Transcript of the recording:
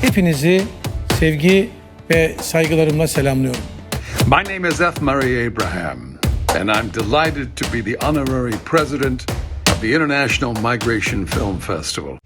Hepinizi sevgi ve saygılarımla selamlıyorum. My name is F. Murray Abraham, and I'm delighted to be the honorary president of the International Migration Film Festival.